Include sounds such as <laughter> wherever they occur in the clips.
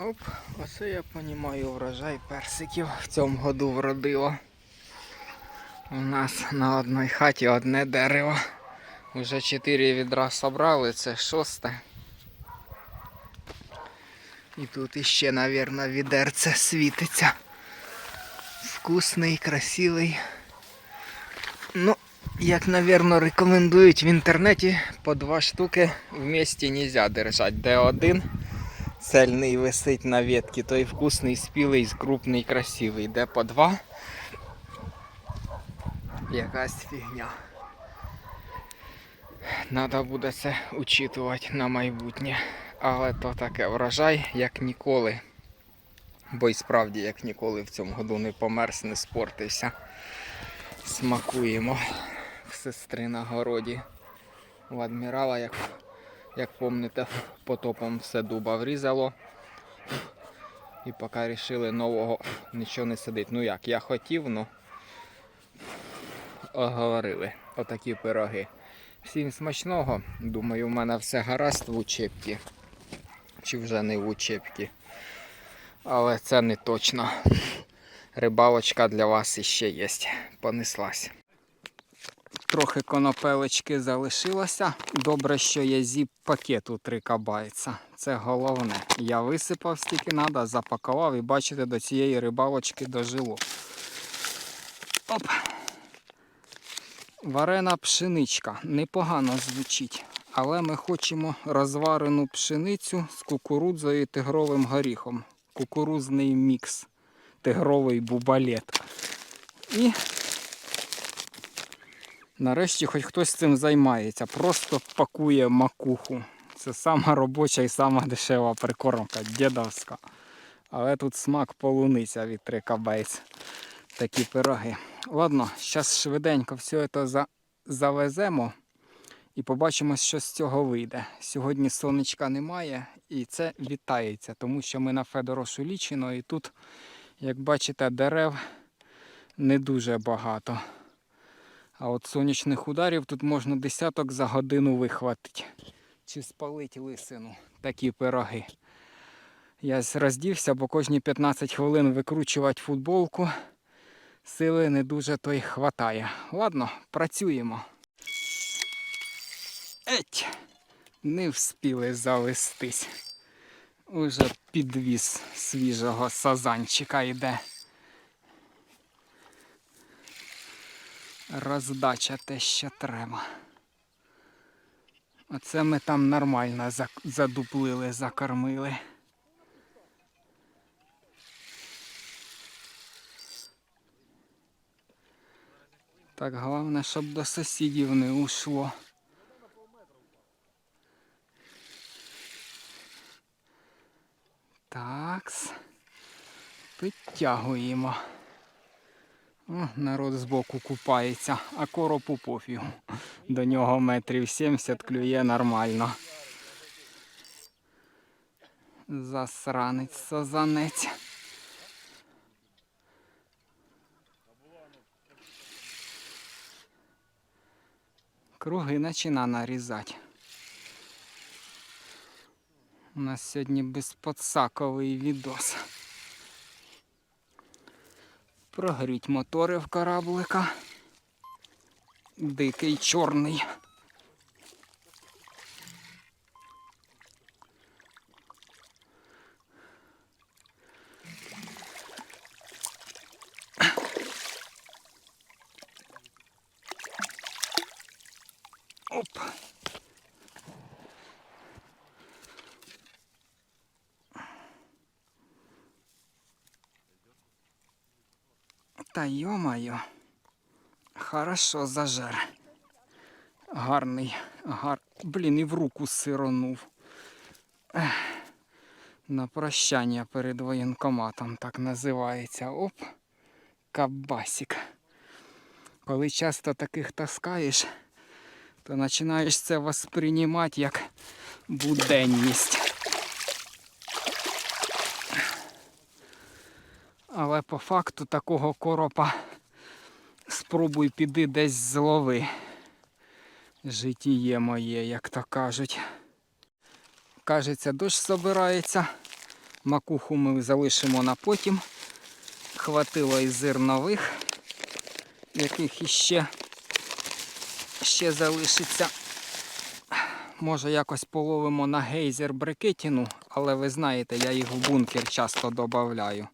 Оп, оце я розумію врожай персиків в цьому году вродило. У нас на одній хаті одне дерево. Уже чотири відра собрали, це шосте. І тут іще, мабуть, відерце світиться. Вкусний, красивий. Ну, як, мабуть, рекомендують в інтернеті, по два штуки в місті не можна держати. Де один цельний висить на ветці, той вкусний, спілий, крупний, красивий. Де по два. Якась фігня. Надо буде це учитувати на майбутнє. Але то таке врожай, як ніколи. Бо й справді, як ніколи в цьому году не померз, не спортився. Смакуємо в сестри на городі. У адмірала, як, як помните, потопом все дуба врізало. І поки вирішили нового нічого не сидить. Ну як, я хотів, ну оговорили. Отакі пироги. Всім смачного. Думаю, у мене все гаразд в учебці. Чи вже не в учебці. Але це не точно. Рибалочка для вас іще є. Понеслась. Трохи конопелечки залишилося. Добре, що є зіп-пакет у 3 кабайця. Це головне. Я висипав стільки треба, запакував і бачите, до цієї рибалочки дожило. Оп. Варена пшеничка. Непогано звучить. Але ми хочемо розварену пшеницю з кукурудзою і тигровим горіхом. Кукурузний мікс. Тигровий бубалет. І нарешті хоч хтось цим займається. Просто пакує макуху. Це сама робоча і сама дешева прикормка, дідовська. Але тут смак полуниця від трикабейць. Такі пироги. Ладно, зараз швиденько все це за... завеземо і побачимо, що з цього вийде. Сьогодні сонечка немає і це вітається, тому що ми на Федорошу Лічино і тут, як бачите, дерев не дуже багато. А от сонячних ударів тут можна десяток за годину вихватити. Чи спалить лисину. Такі пироги. Я роздівся, бо кожні 15 хвилин викручувати футболку. Сили не дуже то й хватає. Ладно, працюємо. Еть! Не вспіли завестись. Уже підвіз свіжого сазанчика йде. Роздача те, що треба. Оце ми там нормально задуплили, закормили. Так, головне, щоб до сусідів не ушло. Такс. Підтягуємо. О, народ збоку купається, а коропу пофігу. До нього метрів 70 клює нормально. Засранець, сазанець. Круги почина нарізати. У нас сьогодні безподсаковий відос. Прогріть мотори в кораблика. Дикий чорний. Оп. Та йо-моє. Хорошо зажер. Гарний, гар... Блін, і в руку сиронув. Ех. На прощання перед воєнкоматом так називається. Оп. Кабасик. Коли часто таких таскаєш, то починаєш це восприймати як буденність. Але по факту такого коропа спробуй піди десь злови. Житіє моє, як то кажуть. Кажеться, дощ собирається, Макуху ми залишимо на потім. Хватило і зернових, яких іще ще залишиться. Може якось половимо на гейзер брикетіну, але ви знаєте, я їх в бункер часто додаю.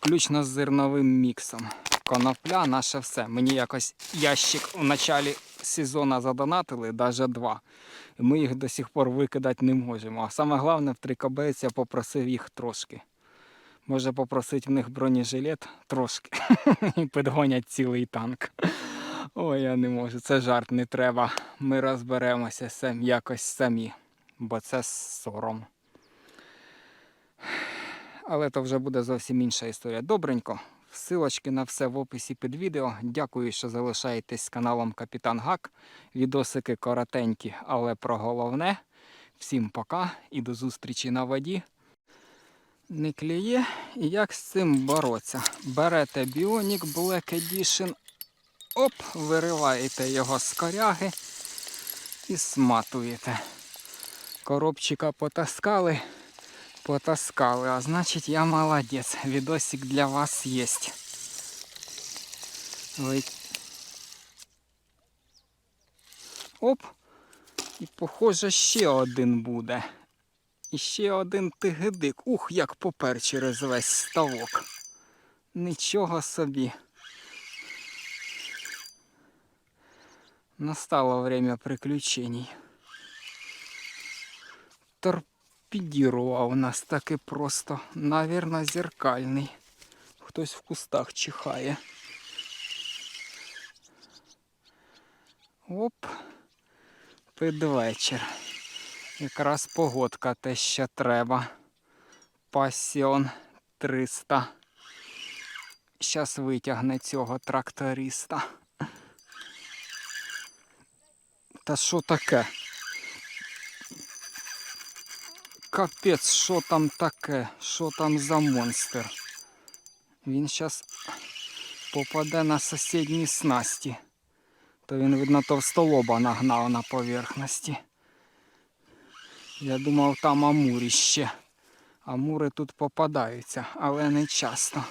Включно з зерновим міксом. Конопля наше все. Мені якось ящик у началі сезону задонатили, навіть два. Ми їх до сих пор викидати не можемо. А саме головне, в трикабець я попросив їх трошки. Може попросити в них бронежилет трошки. <laughs> І підгонять цілий танк. Ой, я не можу, це жарт не треба. Ми розберемося сам, якось самі, бо це сором. Але то вже буде зовсім інша історія. Добренько. Силочки на все в описі під відео. Дякую, що залишаєтесь каналом Капітан Гак. Відосики коротенькі, але про головне. Всім пока і до зустрічі на воді. Не клює. І як з цим боротися? Берете Bionic Black Edition, оп, вириваєте його з коряги і сматуєте. Коробчика потаскали, потаскали, а значить я молодець. Відосик для вас є. Ви... Оп! І похоже ще один буде. І ще один тигидик. Ух, як попер через весь ставок. Нічого собі. Настало время приключений. Торпедірував нас таки просто. Навірно, зеркальний. Хтось в кустах чихає. Оп. Під вечір. Якраз погодка те, що треба. Пасіон 300. Щас витягне цього тракториста. Та що таке? Капець, що там таке? Що там за монстр? Він зараз попаде на сусідні снасті. То він, видно, товстолоба нагнав на поверхності. Я думав, там амуріще. Амури тут попадаються, але не часто.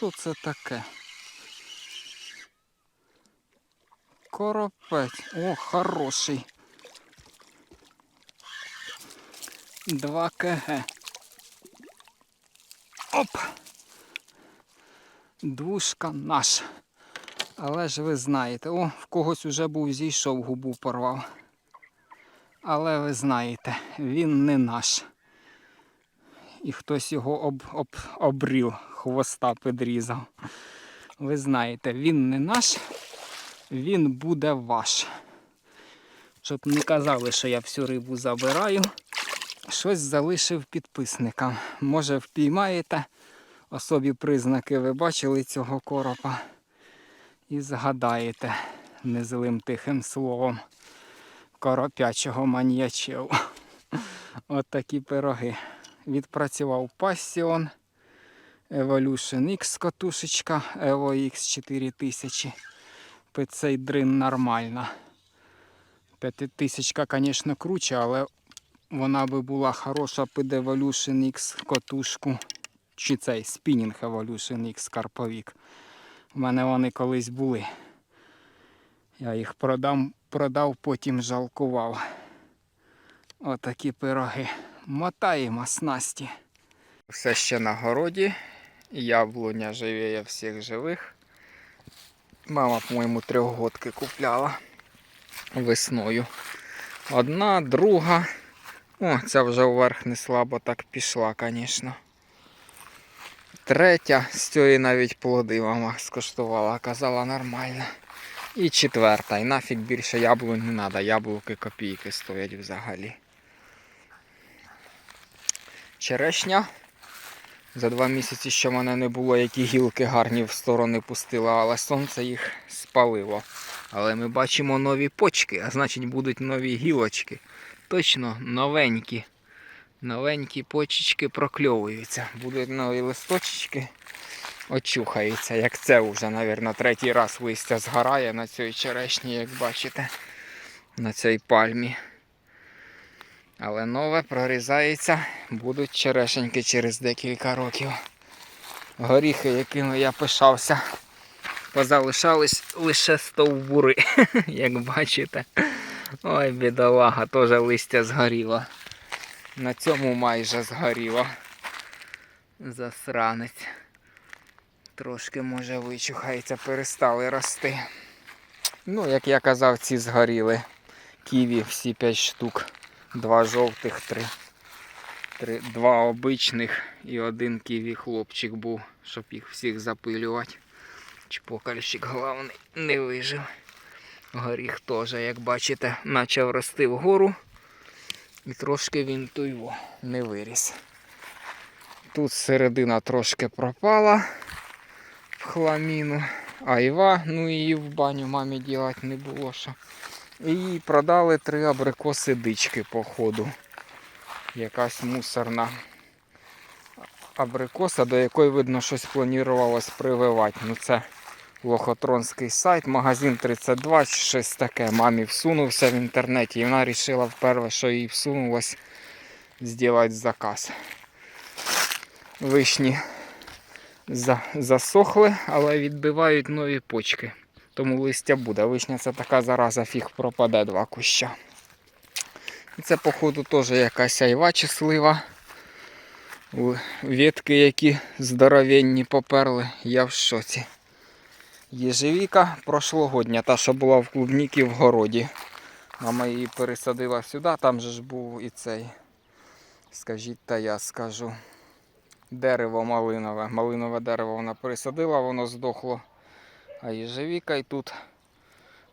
Що це таке? Коропець. О, хороший. 2 кг. Оп! Двушка наша. Але ж ви знаєте, о, в когось уже був зійшов, губу порвав. Але ви знаєте, він не наш. І хтось його об, об, обрів, хвоста підрізав. Ви знаєте, він не наш, він буде ваш. Щоб не казали, що я всю рибу забираю. Щось залишив підписникам. Може впіймаєте особі признаки ви бачили цього коропа і згадаєте незлим тихим словом коропячого маньячев. От пироги. Відпрацював Passion, Evolution X катушечка, Evo X 4000. Під цей дрин нормально. П'ятитисячка, звісно, круче, але вона би була хороша під Evolution X катушку чи цей Spinning Evolution X Карповік. У мене вони колись були. Я їх продам, продав, потім жалкував. Отакі пироги. Мотаємо снасті. Все ще на городі. Яблуня живіє всіх живих. Мама, по-моєму, трьохгодки купляла весною. Одна, друга. О, ця вже вверх не слабо так пішла, звісно. Третя, з цієї навіть плоди мама скуштувала, казала нормально. І четверта. І нафіг більше яблунь не треба, яблуки копійки стоять взагалі. Черешня. За два місяці, що мене не було, які гілки гарні в сторони пустила, але сонце їх спалило. Але ми бачимо нові почки, а значить будуть нові гілочки. Точно новенькі. Новенькі почечки прокльовуються. Будуть нові листочки. очухається, як це вже, мабуть, третій раз листя згорає на цій черешні, як бачите, на цій пальмі. Але нове прорізається, будуть черешеньки через декілька років. Горіхи, якими я пишався, позалишались лише стовбури, <laughs> як бачите. Ой, бідолага, теж листя згоріло. На цьому майже згоріло. Засранець. Трошки може вичухається, перестали рости. Ну, як я казав, ці згоріли. Ківі всі 5 штук. Два жовтих, три. три два обичних і один ківі хлопчик був, щоб їх всіх запилювати. Чпокальщик головний не вижив. Горіх теж, як бачите, почав рости вгору. І трошки він туйво не виріс. Тут середина трошки пропала в хламіну. Айва, ну її в баню мамі ділати не було що. І продали три абрикоси дички по ходу. Якась мусорна абрикоса, до якої видно щось планувалось прививати. Ну це лохотронський сайт, магазин 32 чи щось таке. Мамі всунувся в інтернеті і вона вирішила вперше, що їй всунулось зробити заказ. Вишні засохли, але відбивають нові почки. Тому листя буде. Вишня це така зараза, фіг пропаде два куща. І це, походу, теж якась айва чи слива. Л- які здоровенні поперли, я в шоці. Єжевіка прошлогодня, та, що була в клубніки в городі. Мама її пересадила сюди, там же ж був і цей. Скажіть, та я скажу. Дерево малинове. Малинове дерево вона пересадила, воно здохло. А їжевіка і тут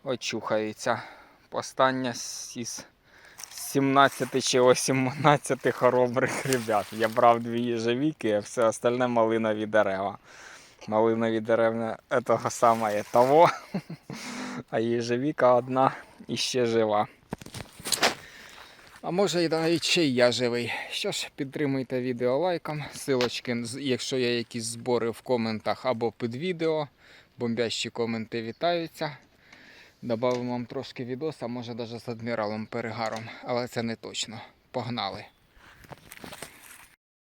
очухається. Постання із 17 чи 18 хоробрих ребят. Я брав дві їжевіки, а все остальне малинові дерева. Малинові дерева того самого того. <laughs> А їжевіка одна іще жива. А може і навіть ще й я живий. Що ж, підтримуйте відео лайком. Силочки, якщо є якісь збори в коментах або під відео. Бомбящі коменти вітаються. Добавимо вам трошки відоса, може навіть з адміралом перегаром, але це не точно. Погнали!